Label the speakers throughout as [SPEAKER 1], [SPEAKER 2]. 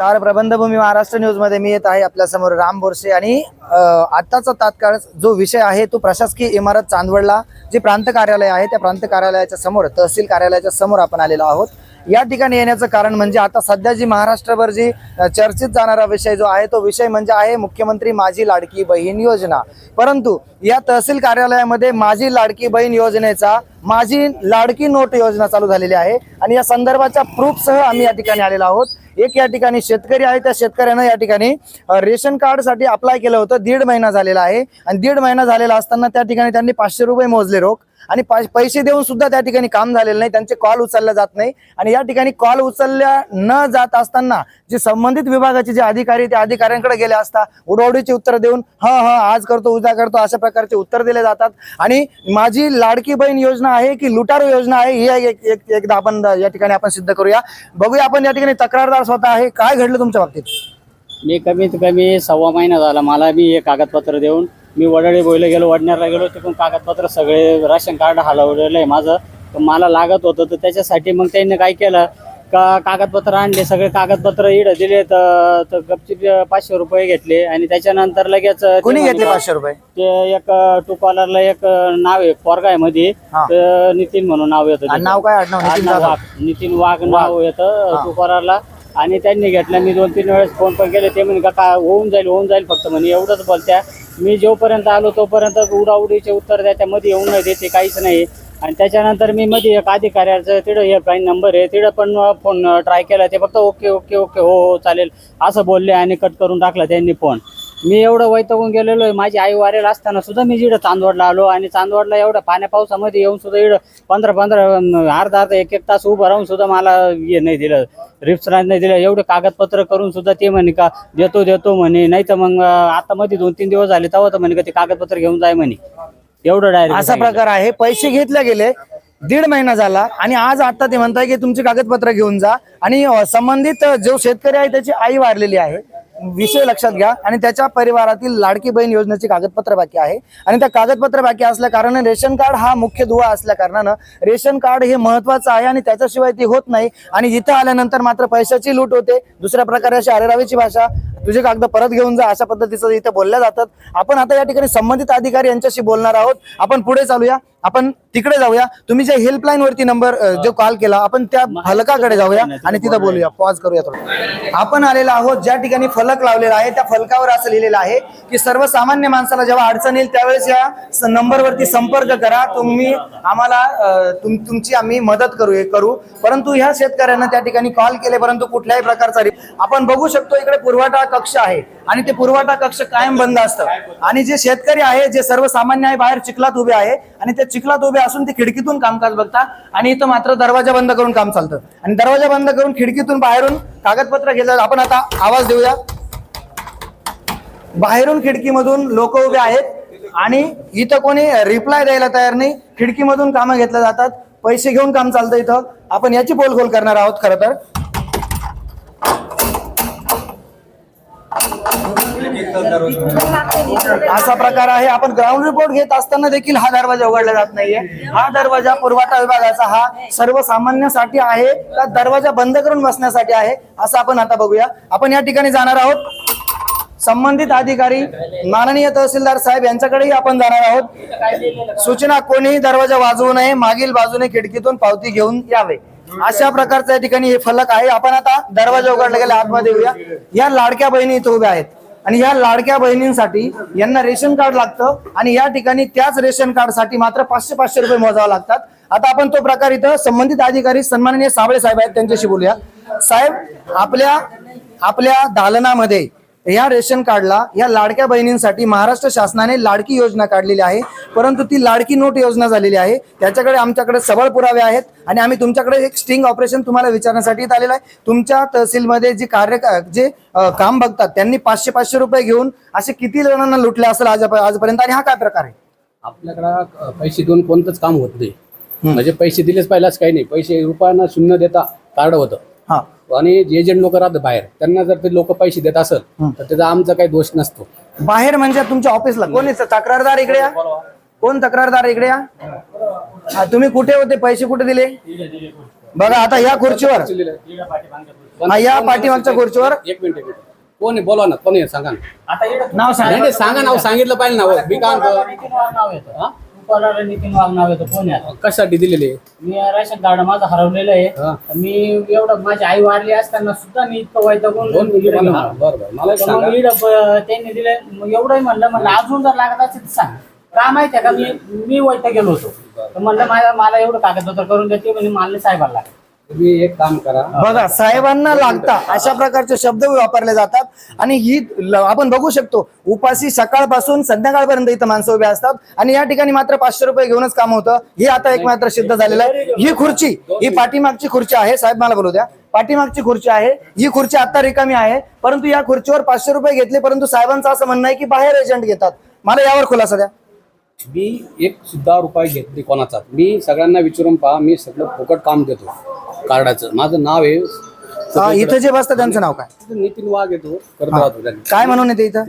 [SPEAKER 1] नमस्कार प्रबंधभूमी महाराष्ट्र न्यूजमध्ये मी येत आहे आपल्यासमोर राम बोरसे आणि आत्ताचा तात्काळ जो विषय आहे तो प्रशासकीय इमारत चांदवडला जे प्रांत कार्यालय आहे त्या प्रांत कार्यालयाच्या समोर तहसील कार्यालयाच्या समोर आपण आलेलो आहोत. या ठिकाणी येण्याचं कारण म्हणजे आता सध्या जी महाराष्ट्रभर जी चर्चित चर्चेत जाणारा विषय जो आहे तो विषय म्हणजे आहे मुख्यमंत्री माझी लाडकी बहीण योजना. परंतु या तहसील कार्यालयामध्ये माझी लाडकी बहीण योजनेचा माझी लाडकी नोट योजना चालू झालेली आहे आणि या संदर्भाच्या प्रूफसह आम्ही या ठिकाणी आलेलो आहोत. एक या ठिकाणी शेतकरी आहे त्या शेतकऱ्यानं या ठिकाणी रेशन कार्डसाठी अप्लाय केलं होतं. दीड महिना झालेला आहे आणि दीड महिना झालेला असताना त्या ठिकाणी त्यांनी पाचशे रुपये मोजले रोख. आणि पैसे देऊन सुद्धा त्या ठिकाणी काम झालेलं नाही त्यांचे कॉल उचलला जात नाही. आणि या ठिकाणी कॉल उचलल्या न जात असताना जे संबंधित विभागाचे जे अधिकारी त्या अधिकाऱ्यांकडे गेले असता उडवडीची उत्तर देऊन हा हा आज करतो उद्या करतो अशा प्रकारचे उत्तर दिले जातात. आणि माझी लाडकी बहीण योजना आहे की लुटारू योजना आहे ही एक- एक- एकदा आपण या ठिकाणी आपण सिद्ध करूया. बघूया आपण या ठिकाणी तक्रारदार स्वतः आहे. काय घडलं तुमच्या बाबतीत?
[SPEAKER 2] मी कमीत कमी सव्वा महिना झाला मला मी हे कागदपत्र देऊन मी वडाळी बोईला गेलो वडनेरला गेलो तिकडून कागदपत्र सगळे राशन कार्ड हलवलेलं आहे माझं. तर मला लागत होतं तर त्याच्यासाठी मग त्यांनी काय केलं का कागदपत्र आणले सगळे कागदपत्र इडं दिले तर गपचीप पाचशे रुपये घेतले. आणि त्याच्यानंतर लगेच
[SPEAKER 1] कोणी घेतले पाचशे रुपये?
[SPEAKER 2] ते एक टुपालरला एक नाव आहे पोरगा आहे मध्ये नितीन म्हणून नाव येतं.
[SPEAKER 1] नाव काय? नितीन.
[SPEAKER 2] वाघ. नितीन वाघ नाव येतं टुकाराला आणि त्यांनी घेतलं. मी दोन तीन वेळेस फोन पण केले. ते म्हणे का काय होऊन जाईल होऊन जाईल फक्त. म्हणे एवढंच बोलत्या. मी जोपर्यंत आलो तोपर्यंत उडाउडीचे उत्तर द्या त्यामध्ये येऊन नाही देते काहीच नाही. आणि त्याच्यानंतर मी मध्ये एक अधिकाऱ्याचं तिथं हे काही नंबर आहे. तिथं पण फोन ट्राय केला. ते फक्त ओके ओके ओके हो हो चालेल. असं बोलले आणि कट करून टाकला त्यांनी फोन मी एवढं वैतगून गेलेलो आहे. माझी आई वारेल असताना सुद्धा मी जिडं चांदवडला आलो आणि चांदवडला एवढं पाण्या पावसामध्ये येऊन सुद्धा इकडं पंधरा पंधरा अर्धा अर्धा एक एक तास उभं राहून सुद्धा मला हे नाही दिलं. रिप्स नाही दिलं. एवढे कागदपत्र करून सुद्धा ते म्हणे का देतो देतो म्हणे. नाही तर मग आता मध्ये दोन तीन दिवस झाले तेव्हा तर म्हणे का ते कागदपत्र घेऊन जाय म्हणे. एवढं डायरेक्ट
[SPEAKER 1] असा प्रकार आहे. पैसे घेतले गेले. दीड महिना झाला आणि आज आता ते म्हणताय की तुमची कागदपत्र घेऊन जा. आणि संबंधित जो शेतकरी आहे त्याची आई वारलेली आहे. विषय लक्षात घ्या. आणि त्याच्या परिवारातील लाडकी बहीण योजनेची कागदपत्र बाकी आहे. आणि त्या कागदपत्र बाकी असल्या कारणाने रेशन कार्ड हा मुख्य दुवा असल्या कारणानं रेशन कार्ड हे महत्वाचं आहे आणि त्याच्याशिवाय ती होत नाही. आणि इथं आल्यानंतर मात्र पैशाची लूट होते. दुसऱ्या प्रकारे अशी अरेरावीची भाषा तुझे कागद परत घेऊन जा अशा पद्धतीचं इथं बोलल्या जातात. आपण आता या ठिकाणी संबंधित अधिकारी यांच्याशी बोलणार आहोत. आपण पुढे चालूया. आपण तिकडे जाऊया. तुम्ही जे हेल्पलाईन वरती नंबर जो कॉल केला आपण त्या फलकाकडे जाऊया आणि तिथं बोलूया. पॉज करूया थोडं. आपण आलेलो आहोत ज्या ठिकाणी फलक लावलेला आहे त्या फलकावर असं लिहिलेलं आहे की सर्वसामान्य माणसाला जेव्हा अडचण येईल त्यावेळेस या नंबरवरती संपर्क करा. तुम्ही आम्हाला तुम- तुमची आम्ही मदत करू हे करू. परंतु ह्या शेतकऱ्यांना त्या ठिकाणी कॉल केले परंतु कुठल्याही प्रकारचा आपण बघू शकतो इकडे पुरवठा कक्ष आहे आणि ते पुरवठा कक्ष कायम बंद असतं. आणि जे शेतकरी आहे जे सर्वसामान्य आहे बाहेर चिखलात उभे आहे आणि ते चिखलात उभे असून ते खिडकीतून कामकाज बघता आणि इथं मात्र दरवाजा बंद करून काम चालतं. आणि दरवाजा बंद करून खिडकीतून बाहेरून कागदपत्र घेतात आपण आता आवाज देऊया. बाहेरून खिडकीमधून लोक उभे आहेत आणि इथं कोणी रिप्लाय द्यायला तयार नाही. खिडकीमधून कामं घेतल्या जातात. पैसे घेऊन काम चालतं इथं. आपण याची पोलखोल करणार आहोत खरं तर. असा प्रकार आहे. आपण ग्राउंड रिपोर्ट घेत असताना देखील हा दरवाजा उघडला जात नाहीये. हा दरवाजा पुरवठा विभागाचा हा सर्वसामान्यासाठी आहे का दरवाजा बंद करून बसण्यासाठी आहे असं आपण आता बघूया. आपण या ठिकाणी जाणार आहोत. संबंधित अधिकारी माननीय तहसीलदार साहेब यांच्याकडेही आपण जाणार आहोत. सूचना कोणीही दरवाजा वाजवू नये मागील बाजूने खिडकीतून पावती घेऊन यावे. अशा प्रकारच्या या ठिकाणी हे फलक आहे. आपण आता दरवाजा उघडला गेला आतमध्ये येऊया. या लाडक्या बहिणी इथं उभ्या आहेत. आणि या लाडक्या बहिणींसाठी यांना रेशन कार्ड लागतं आणि या ठिकाणी त्याच रेशन कार्डसाठी मात्र पाचशे पाचशे रुपये मोजावे लागतात. आता आपण तो प्रकार इथं संबंधित अधिकारी सन्माननीय साबळे साहेब आहेत त्यांच्याशी बोलूया. साहेब आपल्या आपल्या दालनामध्ये या रेशन कार्डला या लाडक्या बहिणींसाठी महाराष्ट्र शासनाने लाडकी योजना काढलेली आहे. परंतु ती लाडकी नोट योजना झालेली आहे. त्याच्याकडे आमच्याकडे सबळ पुरावे आहेत आणि आम्ही तुमच्याकडे एक स्टिंग ऑपरेशन तुम्हाला विचारण्यासाठी आलेलं आहे. तुमच्या तहसीलमध्ये जे कार्य जे काम बघतात त्यांनी पाचशे पाचशे रुपये घेऊन असे किती जणांना लुटले असेल आज आजपर्यंत आणि हा काय प्रकार आहे?
[SPEAKER 3] आपल्याकडं पैसे देऊन कोणतंच काम होत नाही. म्हणजे पैसे दिलेच असं काही नाही. पैसे रुपयानं शून्य देता कार्ड होतं.
[SPEAKER 1] हा.
[SPEAKER 3] आणि जे एजंट लोक राहतात बाहेर त्यांना जर ते लोक पैसे देत असेल तर त्याचा आमचा काही दोष नसतो.
[SPEAKER 1] बाहेर म्हणजे तुमच्या ऑफिसला कोण आहे? तक्रारदार इकडे या. कोण तक्रारदार इकडे या? हा, तुम्ही कुठे होते? पैसे कुठे दिले? बघा आता या खुर्चीवर. हा, या पाठीमागच्या खुर्चीवर.
[SPEAKER 3] एक मिनिट एक मिनिट. कोण आहे? बोला ना कोण आहे? सांगा ना.
[SPEAKER 1] नाव सांगा
[SPEAKER 3] नाही सांगा नाव सांगितलं पाहिजे ना. मी काय म्हणतो? हा?
[SPEAKER 2] दुकानाला नितीन वाघ नाव येतं कोण आहे
[SPEAKER 3] कशासाठी दिलेले
[SPEAKER 2] मी राशन कार्ड माझं हरवलेलं
[SPEAKER 3] हा.
[SPEAKER 2] आहे मी एवढं माझी आई वारली असताना सुद्धा मी इतकं वैतागून
[SPEAKER 3] दोन मिनिटं
[SPEAKER 2] इकडे
[SPEAKER 3] मला
[SPEAKER 2] गेलो.
[SPEAKER 3] बरं बरं. मला एक
[SPEAKER 2] तर
[SPEAKER 3] सांगा.
[SPEAKER 2] मग इकडं ब- त्यांनी दिले. मग एवढंही म्हणलं म्हणलं अजून जर लागत असेल तर सांग. का माहिती आहे का? मी मी वैताग गेलो होतो. तर म्हणलं माझ्या मला एवढं कागदपत्र करून देते म्हणजे मला साहेबाला. लागेल
[SPEAKER 3] तुम्ही एक काम करा.
[SPEAKER 1] बघा साहेबांना लागता. अशा प्रकारचे शब्द वापरले जातात. आणि ही ल- आपण बघू शकतो उपाशी सकाळपासून संध्याकाळपर्यंत इथं माणसं उभे असतात. आणि या ठिकाणी मात्र पाचशे रुपये घेऊनच काम होतं. हे आता एक मात्र सिद्ध झालेलं आहे. ही खुर्ची ही पाठीमागची खुर्ची आहे. साहेब मला बोलू द्या. पाठीमागची खुर्ची आहे. ही खुर्ची आता रिकामी आहे. परंतु या खुर्चीवर पाचशे रुपये घेतले परंतु साहेबांचं असं म्हणणं आहे की बाहेर एजंट घेतात. मला यावर खुलासा द्या.
[SPEAKER 3] मी एक सुद्धा रुपये घेत नाही कोणाचा. मी सगळ्यांना विचारून पहा. मी सगळं फुकट काम देतो. कार्डाचं. माझं नाव आहे
[SPEAKER 1] इथं जे बसतात त्यांचं नाव काय?
[SPEAKER 3] नितीन वाघ येतो करत राहतो त्यांनी
[SPEAKER 1] काय म्हणून येते इथं?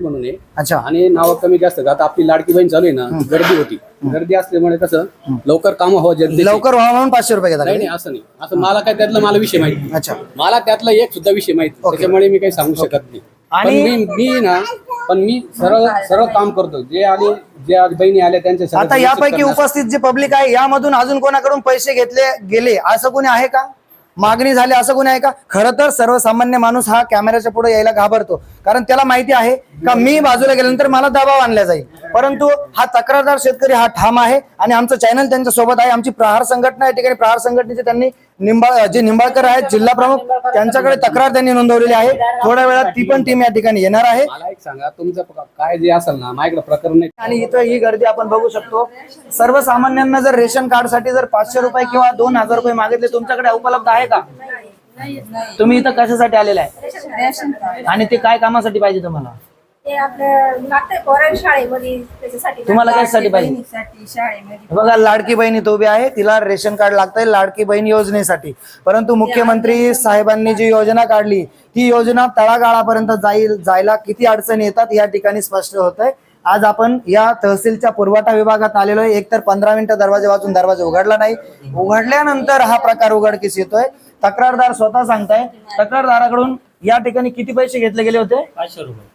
[SPEAKER 3] म्हणून आहे.
[SPEAKER 1] अच्छा.
[SPEAKER 3] आणि नाव कमी जास्त आता आपली लाडकी बहीण चालू आहे ना गर्दी होती. गर्दी असल्यामुळे कसं लवकर काम हवं जनतेची.
[SPEAKER 1] लवकर व्हावं म्हणून पाचशे रुपये
[SPEAKER 3] नाही
[SPEAKER 1] घेतात.
[SPEAKER 3] नाही असं नाही. असं मला काय त्यातलं मला विषय माहिती
[SPEAKER 1] अच्छा.
[SPEAKER 3] मला त्यातला एक सुद्धा विषय माहिती त्याच्यामुळे मी काही सांगू शकत नाही. पण
[SPEAKER 1] आणि-
[SPEAKER 3] मी मी ना पण मी सरळ सरळ काम करतो. जे आले जे आज बहिणी आल्या त्यांच्या
[SPEAKER 1] आता यापैकी उपस्थित जे पब्लिक आहे यामधून अजून कोणाकडून पैसे घेतले गेले? असं कोणी आहे का? मागणी झाली असं कोणी आहे का? खरं तर सर्वसामान्य माणूस हा कॅमेऱ्याच्या पुढे यायला घाबरतो. कारण त्याला माहिती आहे का मी बाजूला गेल्यानंतर मला दबाव आणला जाईल. परंतु हा तक्रारदार शेतकरी हा ठाम आहे आणि आमचं चॅनल त्यांच्यासोबत आहे. आमची प्रहार संघटना या ठिकाणी प्रहार संघटनेचे त्यांनी निंबाळ जे निंबाळकर आहेत जिल्हा प्रमुख त्यांच्याकडे तक्रार त्यांनी नोंदवलेली आहे. थोड्या वेळात ती पण टीम या ठिकाणी येणार आहे.
[SPEAKER 3] सांगा तुमचं काय जे असेल ना माझ्याकडे प्रकरण
[SPEAKER 1] आणि इथं ही गर्दी आपण बघू शकतो. सर्वसामान्यांना जर रेशन कार्डसाठी जर पाचशे रुपये किंवा दोन हजार रुपये मागितले तुमच्याकडे उपलब्ध आहे का? तुम्ही इथं कशासाठी आलेला आहे. आणि ते काय कामासाठी पाहिजे तुम्हाला?
[SPEAKER 4] ते आपलं लागतंय पोरांना शाळेमध्ये त्याच्यासाठी
[SPEAKER 1] तुम्हाला कशासाठी पाहिजे?
[SPEAKER 4] बहिणीसाठी शाळेमध्ये.
[SPEAKER 1] बघा लाडकी बहीण इथं उभी आहे तिला रेशन कार्ड लागतंय लाडकी बहीण योजनेसाठी. परंतु मुख्यमंत्री साहेबांनी जी योजना काढली ती योजना तळागाळापर्यंत जाईल जायला किती अडचणी येतात या ठिकाणी स्पष्ट होत आहे आज आपण या तहसीलच्या पुरवठा विभागात आलेलो आहे. एकतर पंधरा मिनिटं दरवाजे वाजून दरवाजा उघडला नाही. उघडल्यानंतर हा प्रकार उघडकीस येतोय. तक्रारदार स्वतः सांगताय. तक्रारदाराकडून या ठिकाणी किती पैसे घेतले गेले होते?
[SPEAKER 2] पाचशे रुपये.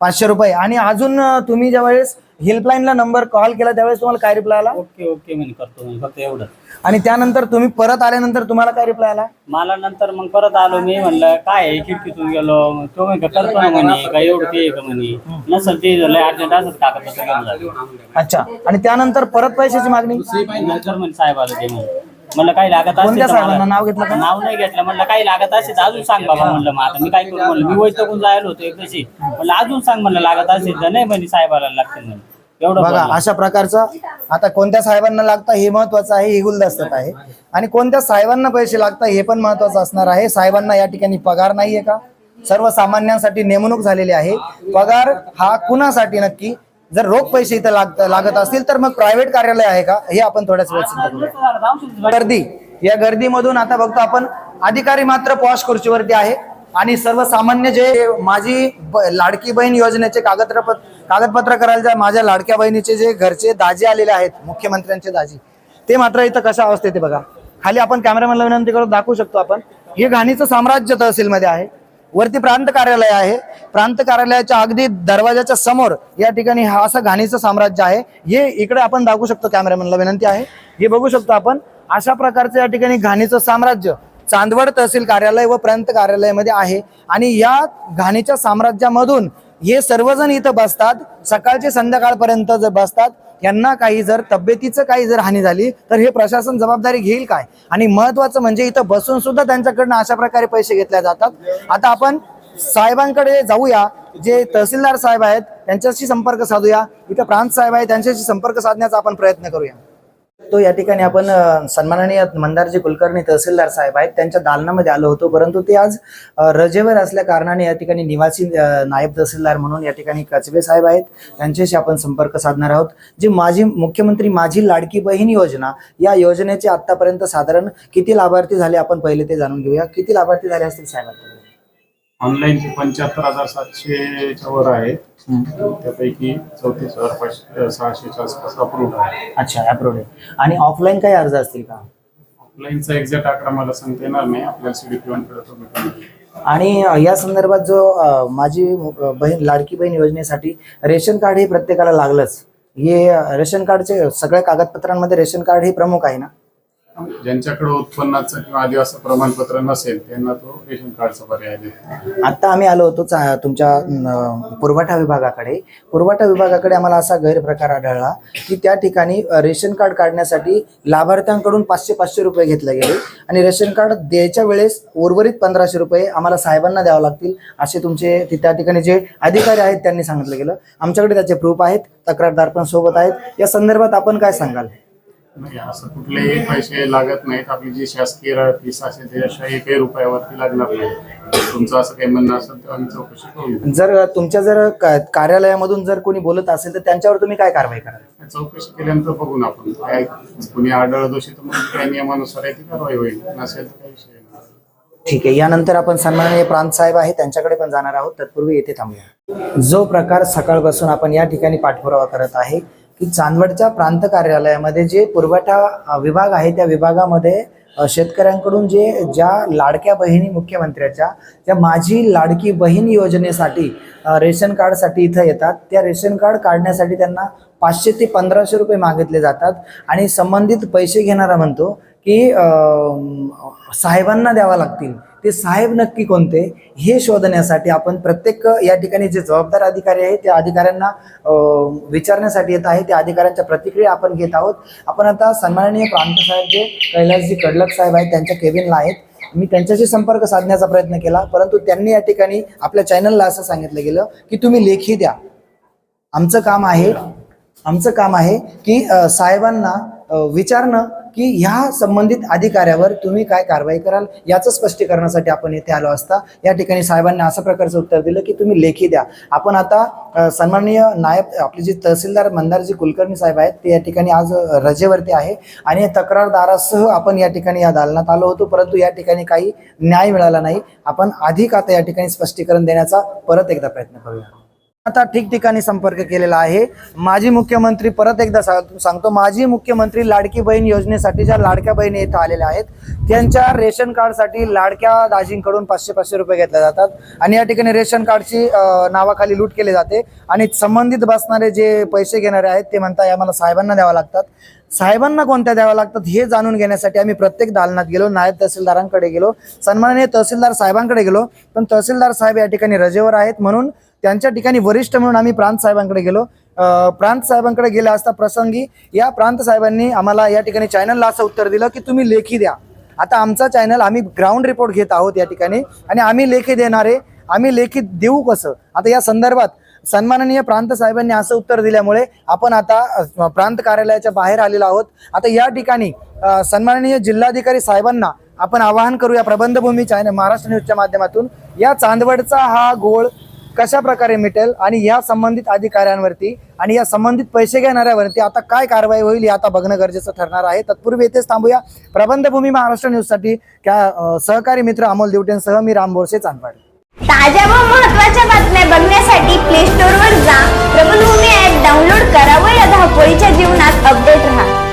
[SPEAKER 1] पाचशे रुपये. आणि अजून तुम्ही ज्यावेळेस हेल्पलाईनला नंबर कॉल केला त्यावेळेस तुम्हाला काय रिप्लाय आला?
[SPEAKER 2] ओके ओके म्हणे करतो फक्त एवढं
[SPEAKER 1] आणि त्यानंतर तुम्ही परत आल्यानंतर तुम्हाला काय रिप्लाय आला?
[SPEAKER 2] मला नंतर मग परत आलो मी म्हणलं काय आहे? खिडकीतून गेलो. मग तो म्हणजे करतो ना म्हणे काय एवढं ते आहे का म्हणे? नसेल ते झालं अर्जंट असत कागदपत्र घेऊन
[SPEAKER 1] अच्छा. आणि त्यानंतर परत पैशाची मागणी?
[SPEAKER 2] नंतर म्हणे साहेब आलं ते म्हणे. म्हणलं काही लागत असेल
[SPEAKER 1] कोणत्या
[SPEAKER 2] तर
[SPEAKER 1] साहेबांना
[SPEAKER 2] मला-
[SPEAKER 1] नाव घेतलं का?
[SPEAKER 2] नाव नाही घेतलं. म्हणलं काही लागत असेल तर अजून सांग बाबा म्हणलं मग आता मी काय करू? म्हणलं मी वैतकून जायला होतो एकदाशी म्हणलं अजून सांग म्हणलं लागत असेल तर नाही म्हणे साहेबाला लागतील म्हणे. एवढं
[SPEAKER 1] बघा
[SPEAKER 2] बोलला.
[SPEAKER 1] अशा प्रकारचं आता कोणत्या साहेबांना लागतं हे महत्वाचं आहे हे गुलदस्तात आहे. आणि कोणत्या साहेबांना पैसे लागतात हे पण महत्वाचं असणार आहे. साहेबांना या ठिकाणी पगार नाहीये का? सर्वसामान्यांसाठी नेमणूक झालेली आहे. पगार हा कुणासाठी नक्की? जर रोख पैसे इथं लागत लागत असतील तर मग प्रायव्हेट कार्यालय आहे का? हे आपण थोड्याच वेळ करूया. गर्दी. या गर्दीमधून आता बघतो आपण अधिकारी मात्र पॉश खुर्चीवरती आहे. आणि सर्वसामान्य जे माझी लाडकी बहीण योजनेचे कागदपत्र कागदपत्र करायला ज्या माझ्या लाडक्या बहिणीचे जे घरचे दाजी आलेले आहेत मुख्यमंत्र्यांचे दाजी ते मात्र इथं कशा अवस्थेत आहे बघा. खाली आपण कॅमेरामॅनला विनंती करून दाखवू शकतो आपण. हे घाणीचं साम्राज्य तहसीलमध्ये आहे. वरती प्रांत कार्यालय आहे. प्रांत कार्यालयाच्या अगदी दरवाजाच्या समोर या ठिकाणी हा असं घाणीचं साम्राज्य आहे. हे इकडे आपण दाखवू शकतो कॅमेरामॅनला विनंती आहे. हे बघू शकतो आपण. अशा प्रकारचं या ठिकाणी घाणीचं साम्राज्य चांदवड तहसील कार्यालय व प्रांत कार्यालयामध्ये आहे. आणि या घाणीच्या साम्राज्यामधून हे सर्वजण इथं बसतात. सकाळचे संध्याकाळपर्यंत जर बसतात यांना काही जर तब्येतीचं काही जर हानी झाली तर हे प्रशासन जबाबदारी घेईल काय? आणि महत्वाचं म्हणजे इथं बसून सुद्धा त्यांच्याकडनं अशा प्रकारे पैसे घेतले जातात. आता आपण साहेबांकडे जाऊया. जे तहसीलदार साहेब आहेत त्यांच्याशी संपर्क साधूया. इथं प्रांत साहेब आहेत त्यांच्याशी संपर्क साधण्याचा आपण प्रयत्न करूया. तो या ठिकाणी आपण सन्माननीय मंदारजी कुलकर्णी तहसीलदार साहेब आहेत. त्यांच्या दालनामध्ये आलो होतो परंतु ते आज रजेवर असल्या कारणाने या ठिकाणी निवासी नायब तहसीलदार म्हणून या ठिकाणी कचबे साहेब आहेत. त्यांच्याशी आपण संपर्क साधणार आहोत. जी माझी मुख्यमंत्री माझी लाडकी बहीण योजना या योजनेचे आतापर्यंत साधारण किती लाभार्थी झाले आपण पहिले ते जाणून घेऊया. किती लाभार्थी झाले असतील साहेब?
[SPEAKER 5] ऑनलाईन पंच्याहत्तर हजार सातशेच्या वर आहे त्यापैकी चौतीस हजार पाचशे सहाशेच्या आसपास अप्रूव्ड आहे
[SPEAKER 1] अच्छा अप्रूव्ड आहे. आणि ऑफलाईन काही अर्ज असतील का?
[SPEAKER 5] लाईनचा एक्झॅक्ट आकडा मला सांगता येणार नाही. आपल्याला सीडीपी कडे तो भेटून जाईल.
[SPEAKER 1] आणि या संदर्भात जो माझी बहीण लाडकी बहीण योजनेसाठी रेशन कार्ड हे प्रत्येकाला लागलंच. हे रेशन कार्डचे सगळ्या कागदपत्रांमध्ये रेशन कार्ड हे प्रमुख आहे ना?
[SPEAKER 5] ज्यांच्याकडे उत्पन्नाचं किंवा आदिवासी प्रमाणपत्र नसेल त्यांना तो रेशन कार्डचा पर्याय देतो
[SPEAKER 1] आता आम्ही आलो होतो चा- तुमच्या अं, पुरवठा विभागाकडे. पुरवठा विभागाकडे आम्हाला असा गैरप्रकार आढळला की त्या ठिकाणी अं, रेशन कार्ड काढण्यासाठी लाभार्थ्यांकडून पाचशे पाचशे रुपये घेतले गेले आणि रेशन कार्ड द्यायच्या वेळेस उर्वरित पंधराशे रुपये आम्हाला साहेबांना द्यावं लागतील असे तुमचे ति- त्या ठिकाणी जे अधिकारी आहेत त्यांनी सांगितलं गेलं. आमच्याकडे त्याचे प्रूफ आहेत तक्रारदार पण सोबत आहेत. या संदर्भात आपण काय सांगाल?
[SPEAKER 5] नाही असं कुठलेही पैसे लागत नाहीत. आपली जी शासकीय फीस असेल एकही रुपयावरती लागणार नाही. तुमचं असं काही म्हणणं असेल तर आम्ही चौकशी करू.
[SPEAKER 1] जर तुमच्या जर का- कार्यालयामधून जर कोणी बोलत असेल तर त्यांच्यावर तुम्ही काय कारवाई कराल?
[SPEAKER 5] चौकशी केल्यानंतर बघू ना आपण काय कुणी आढळलं दोषी तर मग त्या नियमानुसार आहे ती कारवाई होईल. नसेल तर काही विषय नाही.
[SPEAKER 1] ठीक आहे. यानंतर आपण सन्माननीय प्रांत साहेब आहे. त्यांच्याकडे पण जाणार आहोत. तत्पूर्वी येथे थांबूया. जो प्रकार सकाळपासून आपण या ठिकाणी पाठपुरावा करत आहे की चांदवडच्या प्रांत कार्यालयामध्ये जे पुरवठा विभाग आहे त्या विभागामध्ये शेतकऱ्यांकडून जे ज्या लाडक्या बहिणी मुख्यमंत्र्याच्या त्या माझी लाडकी बहीण योजनेसाठी रेशन कार्डसाठी इथं येतात. त्या रेशन कार्ड काढण्यासाठी त्यांना पाचशे ते पंधराशे रुपये मागितले जातात. आणि संबंधित पैसे घेणारा म्हणतो की साहेबांना द्यावा लागतील. ते साहेब नक्की कोणते हे शोधण्यासाठी आपण प्रत्येक या ठिकाणी जे जबाबदार अधिकारी आहे त्या अधिकाऱ्यांना विचारण्यासाठी येत आहे त्या अधिकाऱ्यांच्या प्रतिक्रिया आपण घेत आहोत. आपण आता सन्माननीय प्रांत साहेब जे कैलासजी कडलक साहेब आहेत त्यांच्या केबिनला आहेत. मी त्यांच्याशी संपर्क साधण्याचा प्रयत्न केला परंतु त्यांनी या ठिकाणी आपल्या चॅनलला असं सांगितलं गेलं की तुम्ही लेखी द्या. आमचं काम आहे आमचं काम आहे की साहेबांना विचारणं की ह्या संबंधित अधिकाऱ्यावर तुम्ही काय कारवाई कराल याचं स्पष्टीकरणासाठी आपण येथे आलो असता. या ठिकाणी साहेबांनी असं प्रकारचं उत्तर दिलं की तुम्ही लेखी द्या. आपण आता सन्माननीय नायब आपले जे तहसीलदार मंदारजी कुलकर्णी साहेब आहेत ते या ठिकाणी आज रजेवरती आहे आणि तक्रारदारासह आपण या ठिकाणी या दालनात आलो होतो. परंतु या ठिकाणी काही न्याय मिळाला नाही. आपण अधिक आता या ठिकाणी स्पष्टीकरण देण्याचा परत एकदा प्रयत्न करूया. आता ठिकठिकाणी संपर्क केलेला आहे. माजी मुख्यमंत्री परत एकदा सांगतो माजी मुख्यमंत्री लाडकी बहीण योजनेसाठी ज्या लाडक्या बहिणी इथं आलेल्या आहेत त्यांच्या रेशन कार्डसाठी लाडक्या दाजींकडून पाचशे पाचशे रुपये घेतले जातात. आणि या ठिकाणी रेशन कार्डची नावाखाली लूट केली जाते. आणि संबंधित बसणारे जे पैसे घेणारे आहेत ते म्हणतात आम्हाला साहेबांना द्यावा लागतात. साहेबांना कोणत्या द्याव्या लागतात हे जाणून घेण्यासाठी आम्ही प्रत्येक दालनात गेलो नायब तहसीलदारांकडे गेलो सन्माननीय तहसीलदार साहेबांकडे गेलो. पण तहसीलदार साहेब या ठिकाणी रजेवर आहेत म्हणून त्यांच्या ठिकाणी वरिष्ठ म्हणून आम्ही प्रांत साहेबांकडे गेलो. प्रांत साहेबांकडे गेल्या असता प्रसंगी या प्रांत साहेबांनी आम्हाला या ठिकाणी चॅनलला असं उत्तर दिलं की तुम्ही लेखी द्या. आता आमचा चॅनल आम्ही ग्राउंड रिपोर्ट घेत आहोत या ठिकाणी आणि आम्ही लेखी देणारे आम्ही लेखी देऊ कसं? आता या संदर्भात सन्माननीय प्रांत साहेबांनी असं उत्तर दिल्यामुळे आपण आता प्रांत कार्यालयाच्या बाहेर आलेलो आहोत. आता या ठिकाणी सन्माननीय जिल्हाधिकारी साहेबांना आपण आवाहन करूया प्रबंधभूमी चॅनल महाराष्ट्र न्यूजच्या माध्यमातून. या चांदवडचा हा गोळ कशा प्रकारे मिटेल आणि या संबंधित अधिकाऱ्यांवरती आणि या संबंधित पैसे घेणाऱ्यावरती आता काय कारवाई होईल हे आता बघणं गरजेचं ठरणार आहे. तत्पूर्वी येथेच थांबूया. प्रबंधभूमी महाराष्ट्र न्यूजसाठी त्या सहकारी मित्र अमोल देवटेंसह मी राम बोरसे चांदपाड
[SPEAKER 6] ताज्या व महत्त्वाच्या बातम्या बघण्यासाठी प्ले स्टोअर वर जा. प्रबलभूमी ऍप डाउनलोड करा व या धावपळीच्या जीवनात अपडेट राहा.